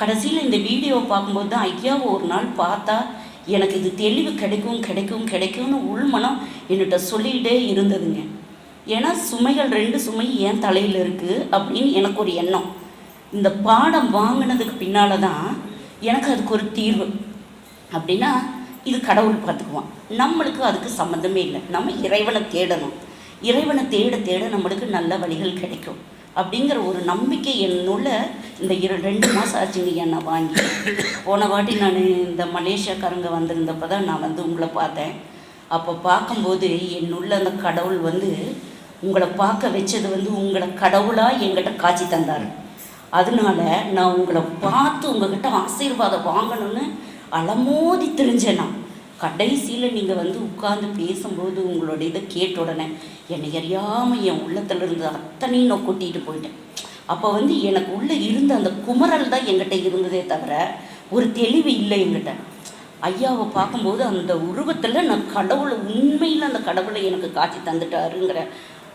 கடைசியில் இந்த வீடியோவை பார்க்கும்போது தான் ஐயாவை ஒரு நாள் பார்த்தா எனக்கு இது தெளிவு கிடைக்கும் கிடைக்கும் கிடைக்கும்னு உள்மனம் என்கிட்ட சொல்லிக்கிட்டே இருந்ததுங்க. ஏன்னா சுமைகள் ரெண்டு சுமை ஏன் தலையில் இருக்குது அப்படின்னு எனக்கு ஒரு எண்ணம். இந்த பாடம் வாங்கினதுக்கு பின்னால் தான் எனக்கு அதுக்கு ஒரு தீர்வு. அப்படின்னா இது கடவுள் பார்த்துக்குவான். நம்மளுக்கு அதுக்கு சம்மந்தமே இல்லை. நம்ம இறைவனை தேடணும். இறைவனை தேட தேட நம்மளுக்கு நல்ல வழிகள் கிடைக்கும். அப்படிங்கிற ஒரு நம்பிக்கை என்னுள்ள இந்த இரு ரெண்டு மாதம் ஆச்சுங்க நான் வாங்கி. போன வாட்டி நான் இந்த மலேசியாக்காரங்க வந்திருந்தப்போ தான் நான் வந்து உங்களை பார்த்தேன். அப்போ பார்க்கும்போது என்னுள்ள அந்த கடவுள் வந்து உங்களை பார்க்க வச்சது வந்து உங்களை கடவுளாக என்கிட்ட காட்சி தந்தார். அதனால நான் உங்களை பார்த்து உங்ககிட்ட ஆசீர்வாதம் வாங்கணும்னு அலமோதி தெரிஞ்சேன் நான். கடைசியில் நீங்கள் வந்து உட்கார்ந்து பேசும்போது உங்களோட இதை கேட்ட உடனே என்னை அறியாமல் என் உள்ளத்துல இருந்து அத்தனையும் நான் கொட்டிட்டு போயிட்டேன். அப்போ வந்து எனக்கு உள்ளே இருந்த அந்த குமரல் தான் என்கிட்ட இருந்ததே தவிர ஒரு தெளிவு இல்லை என்கிட்ட. ஐயாவை பார்க்கும்போது அந்த உருவத்தில் நான் கடவுளை உண்மையில் அந்த கடவுளை எனக்கு காட்சி தந்துட்டாருங்கிற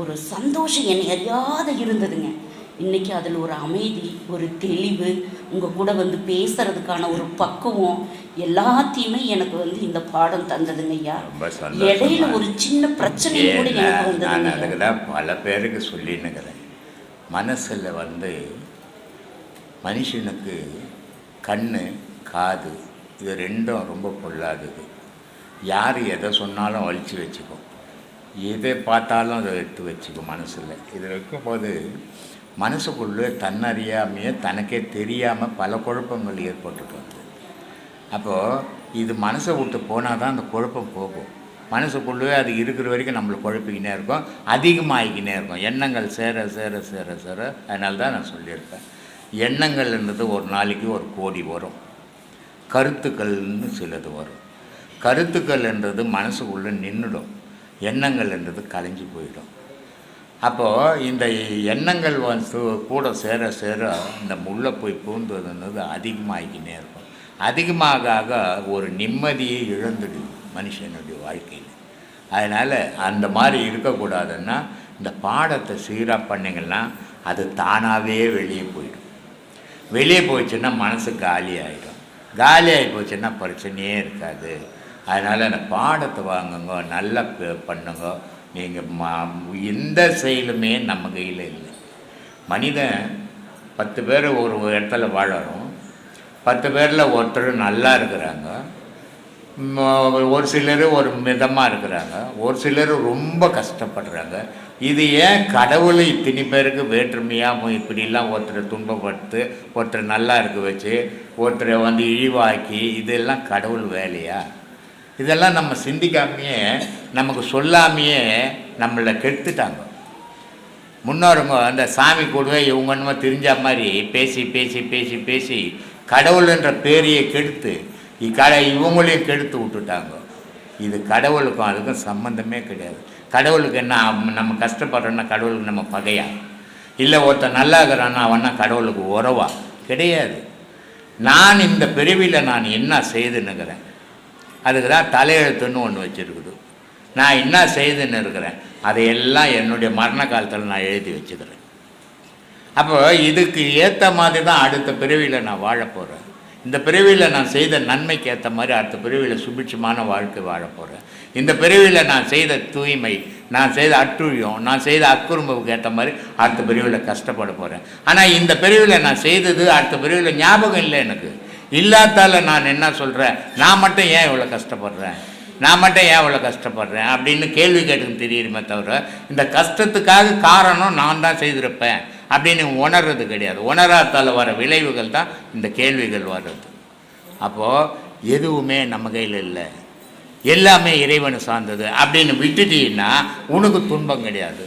ஒரு சந்தோஷம் என்னை அறியாத இருந்ததுங்க. இன்னைக்கு அதில் ஒரு அமைதி ஒரு தெளிவு உங்கள் கூட வந்து பேசுறதுக்கான ஒரு பக்குவம் எல்லாத்தையுமே எனக்கு வந்து இந்த பாடம் தந்ததுங்க ஐயா. இடையில ஒரு சின்ன பிரச்சனை கூட எனக்கு நான் வந்ததுங்க அதுக்கு தான் பல பேருக்கு சொல்லினுக்கிறேன் மனசில் வந்து மனுஷனுக்கு கண்ணு காது இது ரெண்டும் ரொம்ப பொல்லாதது. யார் எதை சொன்னாலும் வலிச்சு வச்சுக்கும். எதை பார்த்தாலும் அதை எடுத்து வச்சுக்கும் மனசில். இது வைக்கும்போது மனசுக்குள்ளே தன்னறியாமையே தனக்கே தெரியாமல் பல குழப்பங்கள் ஏற்பட்டுட்டு வருது. அப்போது இது மனசை விட்டு போனால் தான் அந்த குழப்பம் போகும். மனசுக்குள்ளே அது இருக்கிற வரைக்கும் நம்மளை குழப்பிக்கினே இருக்கும் அதிகமாகிக்கினே இருக்கும். எண்ணங்கள் சேர சேர சேர சேர அதனால தான் நான் சொல்லியிருப்பேன். எண்ணங்கள்ன்றது ஒரு நாளைக்கு ஒரு கோடி வரும். கருத்துக்கள்னு சிலது வரும். கருத்துக்கள்ன்றது மனசுக்குள்ளே நின்றுடும். எண்ணங்கள்ன்றது கலைஞ்சு போயிடும். அப்போது இந்த எண்ணங்கள் வந்து கூட சேர சேர இந்த முள்ளை போய் பூந்துவதுன்றது அதிகமாகிக்கினே இருக்கும். அதிகமாக ஆக ஒரு நிம்மதியை இழந்துடும் மனுஷனுடைய வாழ்க்கையில். அதனால் அந்த மாதிரி இருக்கக்கூடாதுன்னா இந்த பாடத்தை சீராக பண்ணிங்கன்னா அது தானாகவே வெளியே போயிடும். வெளியே போச்சுன்னா மனசு காலி ஆகிடும் காலி ஆகி போச்சுன்னா பிரச்சனையே இருக்காது. அதனால் அந்த பாடத்தை வாங்குங்க நல்லா பண்ணுங்க. நீங்கள் மா எந்த செயலுமே நம்ம கையில் இல்லை. மனிதன் பத்து பேர் ஒரு இடத்துல வாழறோம். பத்து பேரில் ஒருத்தர் நல்லா இருக்கிறாங்க. ஒரு சிலர் ஒரு மிதமாக இருக்கிறாங்க. ஒரு சிலர் ரொம்ப கஷ்டப்படுறாங்க. இது ஏன் கடவுளை இத்தனி பேருக்கு வேற்றுமையாக இப்படிலாம் ஒருத்தரை துன்பப்படுத்து ஒருத்தர் நல்லா இருக்க வச்சு ஒருத்தரை வந்து இழிவாக்கி இதெல்லாம் கடவுள் வேலையா? இதெல்லாம் நம்ம சிந்திக்காமையே நமக்கு சொல்லாமையே நம்மளை கெடுத்துட்டாங்க. முன்னோருங்க அந்த சாமி கூடவே இவங்கன்னு தெரிஞ்ச மாதிரி பேசி பேசி பேசி பேசி கடவுள்ன்ற பேரையை கெடுத்து இக்கடை இவங்களையும் கெடுத்து விட்டுட்டாங்க. இது கடவுளுக்கும் அதுக்கும் சம்மந்தமே கிடையாது. கடவுளுக்கு என்ன நம்ம கஷ்டப்படுறோன்னா கடவுளுக்கு நம்ம பகையா? இல்லை ஒருத்தன் நல்லா இருக்கிறான்னா அவன்னா கடவுளுக்கு உறவா? கிடையாது. நான் இந்த பிரிவில் நான் என்ன செய்துன்னுக்கிறேன். அதுக்கு தான் தலையெழுத்துன்னு ஒன்று வச்சுருக்குது. நான் என்ன செய்துன்னு இருக்கிறேன் அதையெல்லாம் என்னுடைய மரண காலத்தில் நான் எழுதி வச்சுக்கிறேன். அப்போ இதுக்கு ஏற்ற மாதிரி தான் அடுத்த பிறவியில் நான் வாழ போகிறேன் இந்த பிறவியில் நான் செய்த நன்மைக்கு ஏற்ற மாதிரி அடுத்த பிறவியில் சுபிட்சமான வாழ்க்கை வாழ போகிறேன் இந்த பிறவியில் நான் செய்த தூய்மை நான் செய்த அட்டுழியம் நான் செய்த அக்குறும்புக்கு ஏற்ற மாதிரி அடுத்த பிரிவில் கஷ்டப்பட போகிறேன் ஆனால் இந்த பிரிவில் நான் செய்தது அடுத்த பிரிவில் ஞாபகம் இல்லை எனக்கு. இல்லாதால நான் என்ன சொல்கிறேன் நான் மட்டும் ஏன் இவ்வளோ கஷ்டப்படுறேன்? நான் மட்டும் ஏன் அவ்வளோ கஷ்டப்படுறேன் அப்படின்னு கேள்வி கேட்டு தெரியுமே தவிர இந்த கஷ்டத்துக்காக காரணம் நான் தான் செய்திருப்பேன் அப்படின்னு உணர்றது கிடையாது. உணராத்தால் வர விளைவுகள் தான் இந்த கேள்விகள் வர்றது. அப்போது எதுவுமே நம்ம கையில் இல்லை. எல்லாமே இறைவனை சார்ந்தது அப்படின்னு விட்டுட்டீங்கன்னா உனக்கு துன்பம் கிடையாது.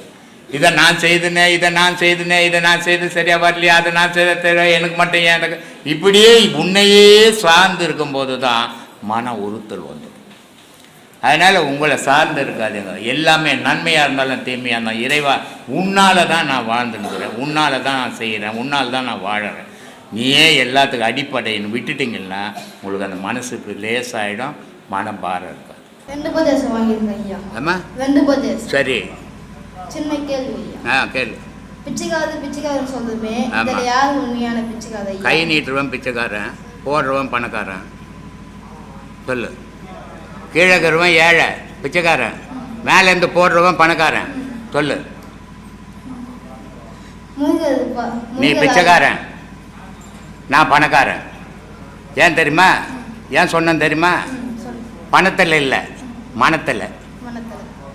இதை நான் செய்துனேன் இதை நான் செய்துனேன் இதை நான் செய்து சரியாக வரலையா அதை நான் செய்த சரியா எனக்கு மட்டும் ஏன் எனக்கு இப்படியே உன்னையே சார்ந்து இருக்கும்போது தான் மன உறுத்தல் வந்து அதனால் உங்களை சார்ந்து இருக்காதீங்க. எல்லாமே நன்மையாக இருந்தாலும் தீமையாக இருந்தாலும் இறைவா உன்னால தான் நான் வாழ்ந்துருக்கிறேன் உன்னால தான் நான் செய்கிறேன் உன்னால் தான் நான் வாழறேன். நீயே எல்லாத்துக்கும் அடிப்படைன்னு விட்டுட்டீங்கன்னா உங்களுக்கு அந்த மனசுக்கு லேசாயிடும் மனம் பாரம் இருக்காது. ஐயா. ஆமா? சரி. சின்ன கேள்வி ஆ கேளு. பிச்சைக்காரது பிச்சைக்காரன் சொல்றதுமே. இதுல யார் உண்மையான பிச்சைக்கார ஐயா? கை நீட்டுறவன் பிச்சைக்காரன் போடுறவன் பணக்காரன். சொல்லு. கீழே இருக்கிறவன் ஏழை பிச்சைக்காரன். மேலேருந்து போடுறவன் பணக்காரன். சொல்லு. நீ பிச்சைக்காரன். நான் பணக்காரன். ஏன் தெரியுமா? ஏன் சொன்னேன் தெரியுமா. பணத்தில் இல்லை மனத்தில்.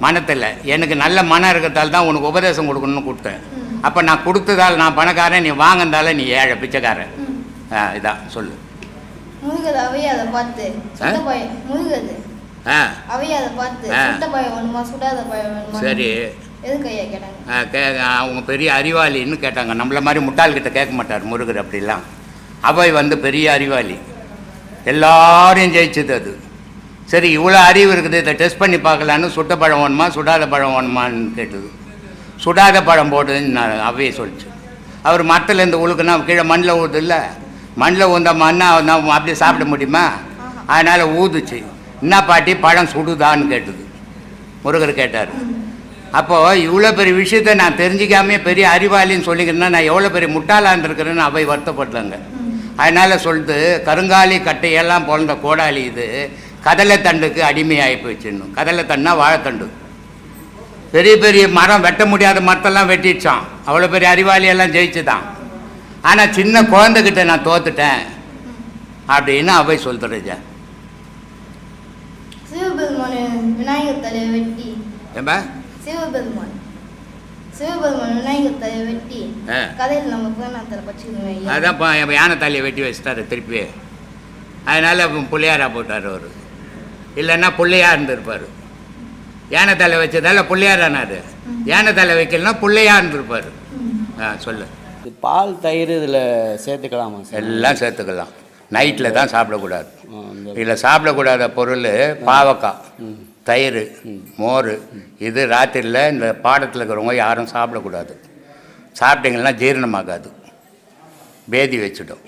மனத்துல. எனக்கு நல்ல மனம் இருக்கிறதால தான் உனக்கு உபதேசம் கொடுக்கணும்னு கொடுத்தேன். அப்போ நான் கொடுத்ததால் நான் பணக்காரன் நீ வாங்கினதால நீ ஏழை பிச்சைக்காரன். இதான் சொல்லு. அவைய அதை பார்த்து. அவைய பார்த்து சரி. கே அவங்க பெரிய அறிவாளின்னு கேட்டாங்க. நம்மள மாதிரி முட்டாள்கிட்ட கேட்க மாட்டார் முருகர் அப்படிலாம். அவை வந்து பெரிய அறிவாளி. எல்லாரையும் ஜெயிச்சது அது. சரி இவ்வளோ அறிவு இருக்குது. இதை டெஸ்ட் பண்ணி பார்க்கலான்னு சுட்ட பழம் வேணுமா சுடாத பழம் வேணுமான்னு கேட்டது. சுடாத பழம் போடுதுன்னு நான் அவையை சொல்லிச்சு. அவர் மரத்துலேருந்து உழுக்குனா கீழே மண்ணில் ஊதுது இல்லை மண்ணில் ஊந்த மண்ணா அப்படியே சாப்பிட முடியுமா? அதனால் ஊதுச்சு. என்ன பாட்டி பழம் சுடுதான்னு கேட்டது. முருகர் கேட்டார். அப்போது இவ்வளோ பெரிய விஷயத்தை நான் தெரிஞ்சிக்காமே பெரிய அறிவாளின்னு சொல்லிக்கிறேன்னா நான் எவ்வளோ பெரிய முட்டாளாக இருக்கிறேன்னு அவை வருத்தப்பட்டாங்க அதனால் சொல்லிட்டு கருங்காலி கட்டையெல்லாம் பிறந்த கோடாளி இது. கதலை தண்டுக்கு அடிமையாகி போயிடுச்சுன்னு கதலை தண்டுனா வாழைத்தண்டு. பெரிய பெரிய மரம் வெட்ட முடியாத மரத்தெல்லாம் வெட்டிடுச்சான் அவ்வளோ பெரிய அறிவாளியெல்லாம் ஜெயிச்சுதான். ஆனால் சின்ன குழந்தைகிட்ட நான் தோத்துட்டேன். அப்படின்னு அவை சொல்லுறேஜா சிவபெருமான் விநாயகர் தலையை வெட்டி. ஏம்பா சிவபெருமான். சிவபெருமான் விநாயகர் தலையை வெட்டி. ஆ. கதையில் நம்ம புராணத்தில் பச்சுக்கணும் ஐயா அதான் இப்போ என் யானை தலையை வெட்டி வச்சுட்டாரு திருப்பி. அதனால் பிள்ளையாரா போட்டார் அவர். இல்லைன்னா பிள்ளையா இருந்திருப்பார். யானை தலை வச்சதால பிள்ளையாரானாரு யானை தலை வைக்கலன்னா பிள்ளையா இருந்திருப்பார். ஆ சொல்லு. இது பால் தயிர் இதில் சேர்த்துக்கலாமா சார்? எல்லாம் சேர்த்துக்கலாம். நைட்டில் தான் சாப்பிடக்கூடாது. இதில் சாப்பிடக்கூடாத பொருள் பாவக்காய் தயிர் மோர். இது ராத்திரியில் இந்த பாடத்தில் இருக்கிறவங்க யாரும் சாப்பிடக்கூடாது. சாப்பிட்டீங்கன்னா ஜீரணமாகாது. பேதி வச்சுடும்.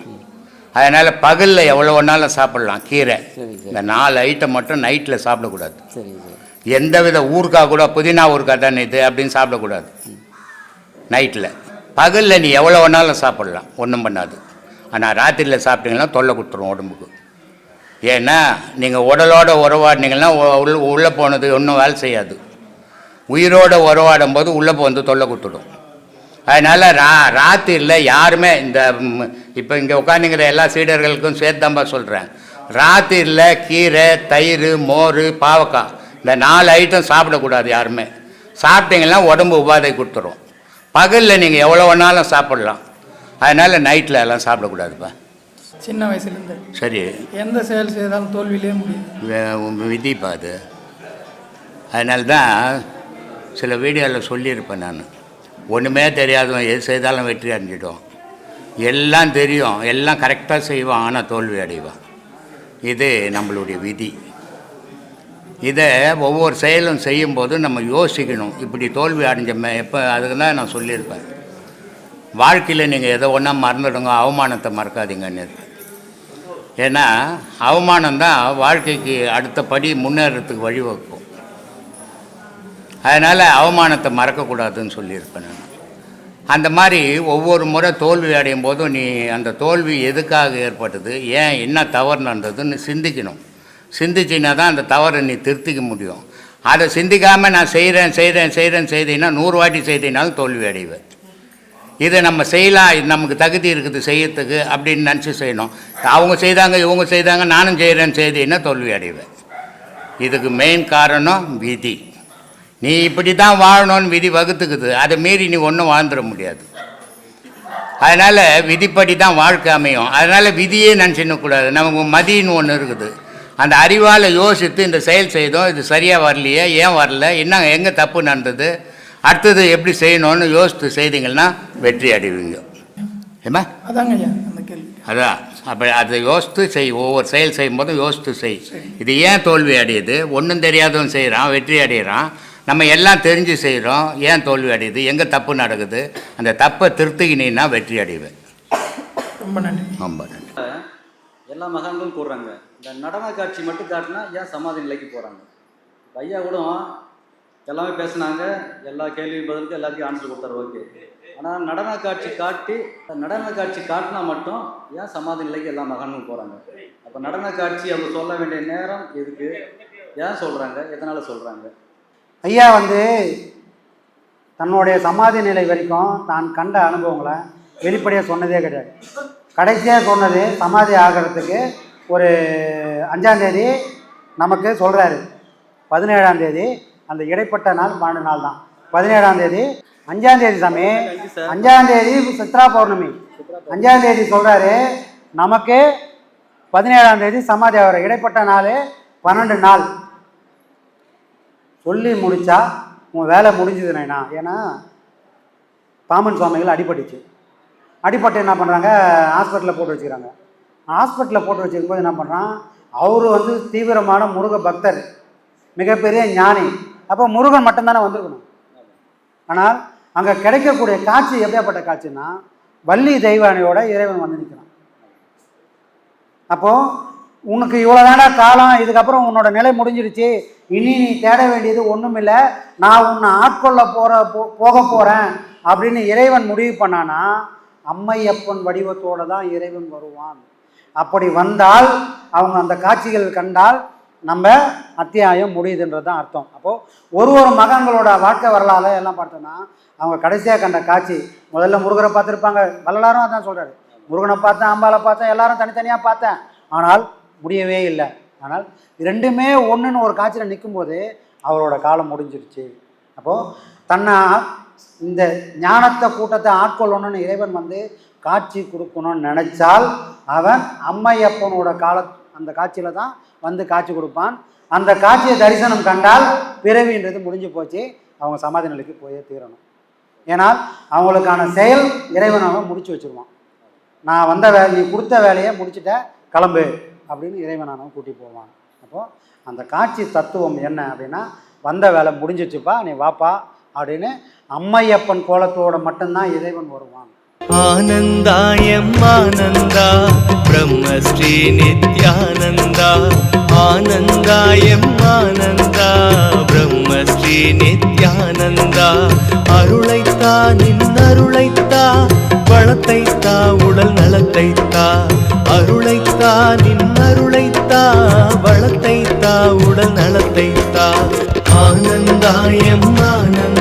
அதனால் பகலில் எவ்வளோ வேணாலும் சாப்பிடலாம் கீரை. இந்த நாலு ஐட்டம் மட்டும் நைட்டில் சாப்பிடக்கூடாது. சரிங்க சார். எந்தவித ஊறுகாய் கூட புதினா ஊறுகாய் தானே இது அப்படின்னு சாப்பிடக்கூடாது. நைட்டில். பகலில் நீ எவ்வளோ வேணாலும் சாப்பிடலாம் ஒன்றும் பண்ணாது. ஆனால் ராத்திரியில் சாப்பிட்டீங்கன்னா தொல்லை கொடுத்துரும் உடம்புக்கு. ஏன்னா நீங்கள் உடலோட உறவாடினீங்கன்னா உள்ள உள்ளே போனது ஒன்றும் வேலை செய்யாது. உயிரோட உறவாடும் போது உள்ளே வந்து தொல்லை கொடுத்துடும். அதனால் ரா ராத்திரியில் யாருமே இந்த இப்போ இங்கே உட்காந்துங்கிற எல்லா சீடர்களுக்கும் சேர்த்தாம்பா சொல்கிறேன் ராத்திரியில் கீரை தயிர் மோர் பாவக்காய் இந்த நாலு ஐட்டம் சாப்பிடக்கூடாது யாருமே. சாப்பிட்டீங்கன்னா உடம்பு உபாதை கொடுத்துரும். பகலில் நீங்கள் எவ்வளோ வேணாலும் சாப்பிட்லாம். அதனால் நைட்டில் எல்லாம் சாப்பிடக்கூடாதுப்பா. சின்ன வயசுலேருந்து. சரி. எந்த செயல் செய்தாலும் தோல்வியிலே முடியும் விதிப்பா அது. அதனால தான் சில வீடியோவில் சொல்லியிருப்பேன் நான். ஒன்றுமே தெரியாதவன் எது செய்தாலும் வெற்றி அடைஞ்சிடும். எல்லாம் தெரியும். எல்லாம் கரெக்டாக செய்வான் ஆனால் தோல்வி அடைவான். இது நம்மளுடைய விதி. இதை ஒவ்வொரு செயலும் செய்யும்போது நம்ம யோசிக்கணும். இப்படி தோல்வி அடைஞ்சோமே எப்போ அதுக்கு தான் நான் சொல்லியிருப்பேன். வாழ்க்கையில் நீங்கள் எதை ஒன்றா மறந்துடுங்க அவமானத்தை மறக்காதீங்கன்னு. ஏன்னா அவமானம் தான் வாழ்க்கைக்கு அடுத்த படி முன்னேறத்துக்கு வழிவகுக்கும் அதனால் அவமானத்தை மறக்கக்கூடாதுன்னு சொல்லியிருப்பேன் நான். அந்த மாதிரி ஒவ்வொரு முறை தோல்வி அடையும் போதும் நீ அந்த தோல்வி எதுக்காக ஏற்பட்டது ஏன் என்ன தவறு நடந்ததுன்னு சிந்திக்கணும். சிந்திச்சின்னா தான் அந்த தவறை நீ திருத்திக்க முடியும். அதை சிந்திக்காமல் நான் செய்கிறேன் செய்கிறேன் செய்கிறேன் செய்தீங்கன்னா நூறு வாட்டி செய்தீங்கனாலும் தோல்வி அடைவேன். இதை நம்ம செய்யலாம் இது நமக்கு தகுதி இருக்குது செய்யறதுக்கு அப்படின்னு நினச்சி செய்யணும். அவங்க செய்தாங்க இவங்க செய்தாங்க நானும் செய்கிறேன்னு செய்தீங்கன்னா தோல்வி அடைவேன். இதுக்கு மெயின் காரணம் விதி. நீ இப்படி தான் வாழணும்னு விதி வகுத்துக்குது. அதை மீறி நீ ஒன்றும் வாழ்ந்துட முடியாது. அதனால் விதிப்படி தான் வாழ்க்கை அமையும். அதனால் விதியே நினச்சிடக்கூடாது நமக்கு மதின்னு ஒன்று இருக்குது. அந்த அறிவால் யோசித்து இந்த செயல் செய்தோம். இது சரியாக வரலையே ஏன் வரல என்ன எங்கே தப்பு நடந்தது அடுத்தது எப்படி செய்யணும்னு யோசித்து செய்தீங்கன்னா வெற்றி அடைவீங்க. ஏமா அதாங்க ஐயா அந்த கேள்வி. அதான் அப்போ அதை யோசித்து செய் ஒவ்வொரு செயல் செய்யும்போதும் யோசித்து செய். இது ஏன் தோல்வி அடையுது? ஒன்றும் தெரியாதவன் செய்கிறான் வெற்றி அடைகிறான் நம்ம எல்லாம் தெரிஞ்சு செய்கிறோம் ஏன் தோல்வி அடையுது? எங்கே தப்பு நடக்குது? அந்த தப்பை திருத்திக்கினீன்னா வெற்றி அடைவேன். ரொம்ப நன்றி. ரொம்ப நன்றி. எல்லா மகான்களும் கூடுறாங்க இந்த நடன காட்சி மட்டும் காட்டினா ஏன் சமாதி நிலைக்கு போகிறாங்க ஐயா கூட எல்லாமே பேசினாங்க. எல்லா கேள்வி பதிலுக்கு எல்லாத்தையும் ஆன்சர் கொடுத்தாரு ஓகே ஆனால் நடன காட்சி காட்டி நடன காட்சி காட்டினா மட்டும் ஏன் சமாதி நிலைக்கு எல்லா மகான்களும் போகிறாங்க அப்போ நடன காட்சி அவங்க சொல்ல வேண்டிய நேரம் எதுக்கு? ஏன் சொல்கிறாங்க எதனால் சொல்கிறாங்க ஐயா வந்து தன்னுடைய சமாதி நிலை வரைக்கும் தான் கண்ட அனுபவங்களை வெளிப்படையாக சொன்னதே கிடையாது. கடைசியாக சொன்னது சமாதி ஆகிறதுக்கு ஒரு அஞ்சாந்தேதி நமக்கு சொல்கிறாரு பதினேழாம் தேதி அந்த இடைப்பட்ட நாள் பன்னெண்டு நாள் தான் பதினேழாம் தேதி அஞ்சாம் தேதி சாமி. அஞ்சாம் தேதி சித்ரா பௌர்ணமி. அஞ்சாம் தேதி சொல்கிறாரு நமக்கு பதினேழாம் தேதி சமாதி ஆகிற இடைப்பட்ட நாள் பன்னெண்டு நாள். சொல்லி முடிச்சா உன் வேலை முடிஞ்சது நைனா. ஏன்னா பாமன் சுவாமிகள் அடிபட்டுச்சு. அடிப்பட்டு என்ன பண்ணுறாங்க ஹாஸ்பிட்டலில் போட்டு வச்சுக்கிறாங்க. ஹாஸ்பிட்டலில் போட்டு வச்சுருக்கும்போது என்ன பண்ணுறான் அவர் வந்து தீவிரமான முருக பக்தர் மிகப்பெரிய ஞானி. அப்போ முருகன் மட்டும்தானே வந்திருக்கணும். ஆனால் அங்கே கிடைக்கக்கூடிய காட்சி எப்படியாப்பட்ட காட்சின்னா வள்ளி தெய்வானையோட இறைவன் வந்து நிற்கிறான் அப்போது உனக்கு இவ்வளோ காலம் இதுக்கப்புறம் உன்னோட நிலை முடிஞ்சிருச்சு இனி நீ தேட வேண்டியது ஒன்றும் இல்லை நான் உன்னை ஆட்கொள்ள போகிற போ போக போகிறேன் அப்படின்னு இறைவன் முடிவு பண்ணானா அம்மையப்பன் வடிவத்தோடு தான் இறைவன் வருவான். அப்படி வந்தால் அவங்க அந்த காட்சிகள் கண்டால் நம்ம அத்தியாயம் முடியுதுன்றது தான் அர்த்தம். அப்போது ஒரு ஒரு மகன்களோட வாழ்க்கை வரலாறு எல்லாம் பார்த்தோன்னா அவங்க கடைசியாக கண்ட காட்சி முதல்ல முருகரை பார்த்துருப்பாங்க. வள்ளலாரும் அதான் சொல்கிறாரு முருகனை பார்த்தேன் அம்பாவை பார்த்தேன் எல்லாரும் தனித்தனியாக பார்த்தேன். ஆனால் முடியவே இல்லை. ஆனால் ரெண்டுமே ஒன்றுன்னு ஒரு காட்சியில் நிற்கும்போது அவரோட காலம் முடிஞ்சிருச்சு. அப்போது தன்னை இந்த ஞானத்தை கூட்டத்தை ஆட்கொள்ளணும்னு இறைவன் வந்து காட்சி கொடுக்கணும்னு நினச்சால் அவன் அம்மையப்பனோட கால அந்த காட்சியில் தான் வந்து காட்சி கொடுப்பான். அந்த காட்சியை தரிசனம் கண்டால் பிறவின்றது முடிஞ்சு போச்சு. அவங்க சமாதி நிலைக்கு போயே தீரணும். ஏன்னால் அவங்களுக்கான செயல் இறைவன் அவன் முடிச்சு வச்சிருவான். நான் வந்த வேலை நீ கொடுத்த வேலையை முடிச்சுட்ட கிளம்பு அப்படின்னு இறைவனானவன் கூட்டி போவான். அப்போது அந்த காட்சி தத்துவம் என்ன அப்படின்னா வந்த வேலை முடிஞ்சிச்சுப்பா நீ வாப்பா அப்படின்னு அம்மையப்பன் கோலத்தோட மட்டும்தான் இறைவன் வருவான். ஆனந்தாயம் ஆனந்தா பிரம்மஸ்ரீ நித்யானந்தா. ஆனந்தாயம் ஆனந்தா பிரம்மஸ்ரீ நித்யானந்தா. அருளைத்தா நின் அருளைத்தா வளத்தைத்தா உடல் நலத்தைத்தா. அருளைத்தா நின் அருளைத்தா வளத்தைத்தா உடல் நலத்தைத்தா. ஆனந்தாயம் ஆனந்தா